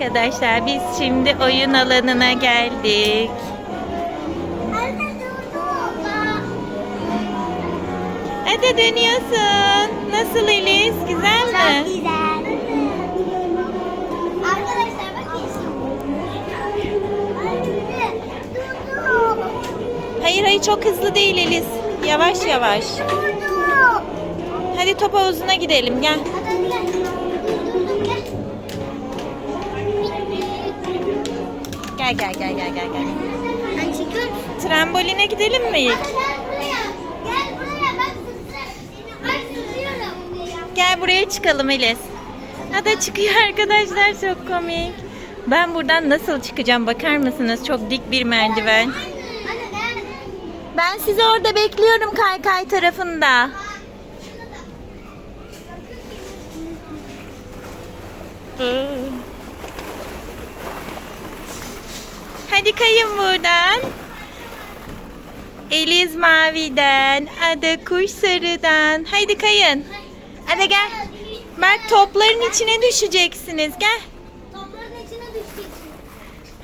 Arkadaşlar biz şimdi oyun alanına geldik. Hadi dönüyorsun. Nasıl Elis? Güzel Çok mi? güzel. Arkadaşlar bakın şimdi. Durdu. Hayır hayır çok hızlı değil Elis. Yavaş yavaş. Hadi top havuzuna gidelim gel. Hadi Gel gel gel gel gel gel. Tramboline gidelim mi ilk? Gel buraya. Çıkalım Elis. Ada çıkıyor arkadaşlar çok komik. Ben buradan nasıl çıkacağım bakar mısınız? Çok dik bir merdiven. Ben sizi orada bekliyorum kaykay tarafında. Hadi kayın buradan. Eliz maviden, Ada kuş sarıdan. Haydi kayın. Ada gel. Bak topların içine düşeceksiniz. Gel. Topların içine düşeceksin.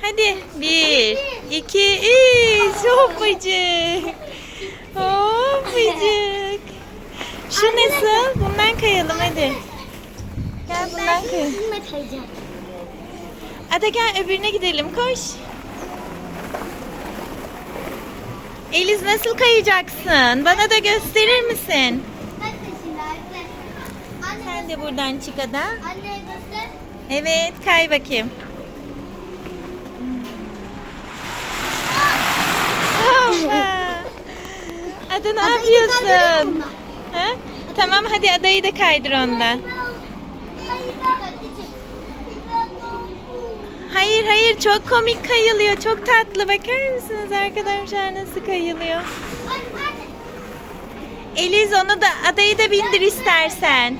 Hadi. Bir, iki, üç. Hoppacık. Hoppacık. Şu nasıl? Bundan kayalım hadi. Gel bundan kayalım. Ada gel öbürüne gidelim koş. Eliz nasıl kayacaksın? Bana da gösterir misin? Sen de buradan çık Ada. Evet kay bakayım. Ada ne yapıyorsun? Ha? Tamam hadi adayı da kaydır ondan. Hayır, ben- Hayır hayır çok komik kayılıyor. Çok tatlı. Bakar mısınız arkadaşlar nasıl kayılıyor? Eliz onu da adayı da bindir istersen.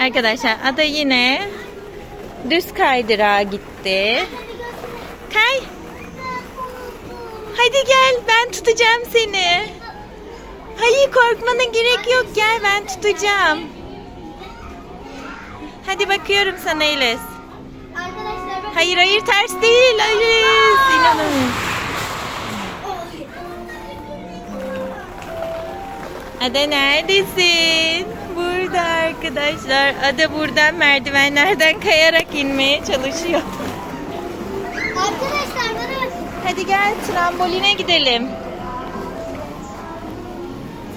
Arkadaşlar ada yine düz kaydırağa gitti. Kay. Hadi gel ben tutacağım seni. Hayır korkmana gerek yok gel ben tutacağım. Hadi bakıyorum sana. Arkadaşlar bak. Hayır hayır ters değil Eliz. İnanamıyorum. Ada neredesin? Burada arkadaşlar. Ada buradan merdivenlerden kayarak inmeye çalışıyor. Arkadaşlar bana. Hadi gel tramboline gidelim.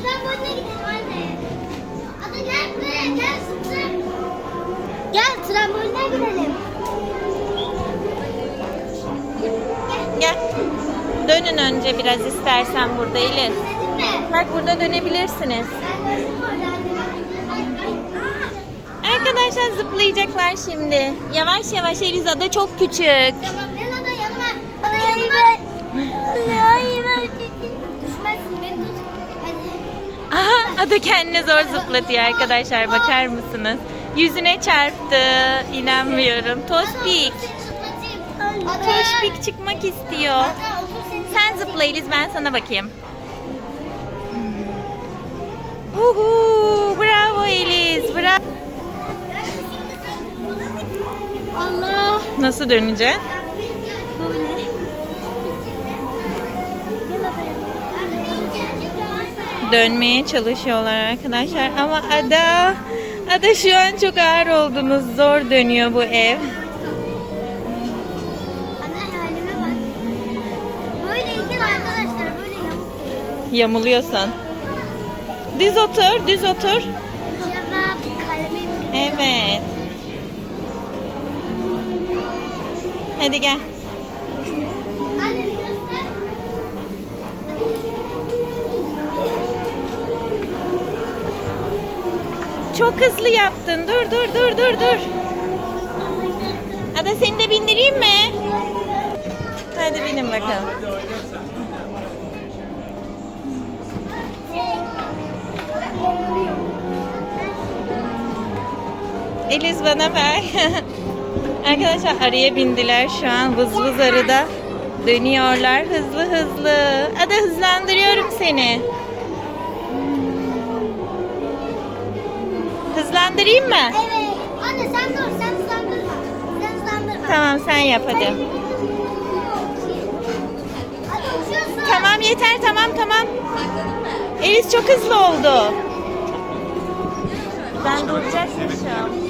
Tramboline gidelim anne. Ada gel buraya gel zıpla. Gel tramboline gidelim. Gel. Dönün önce biraz istersen burada Elif. Bak burada dönebilirsiniz. Arkadaşlar zıplayacaklar şimdi. Yavaş yavaş Eliza da çok küçük. Aha Ada kendine zor zıplatıyor arkadaşlar. Bakar mısınız? Yüzüne çarptı. İnanmıyorum. Tospik. Tospik çıkmak istiyor. Sen zıpla Eliz ben sana bakayım. Uhu, bravo Eliz. Bravo. Allah. Nasıl döneceksin? Dönmeye çalışıyorlar arkadaşlar ama Ada Ada şu an çok ağır oldunuz. Zor dönüyor bu ev. Yamuluyorsan. Düz otur, düz otur. Evet. Hadi gel. Çok hızlı yaptın. Dur, dur, dur, dur, dur. Ada seni de bindireyim mi? Hadi binin bakalım. Eliz bana ver. Arkadaşlar araya bindiler şu an vız vız arada. Dönüyorlar hızlı hızlı. Ada hızlandırıyorum seni. Hızlandırayım mı? Evet. Anne sen dur sen hızlandırma. Sen hızlandırma. Tamam sen yap hadi. tamam yeter tamam tamam. Elis çok hızlı oldu. Ben duracaksın şu an.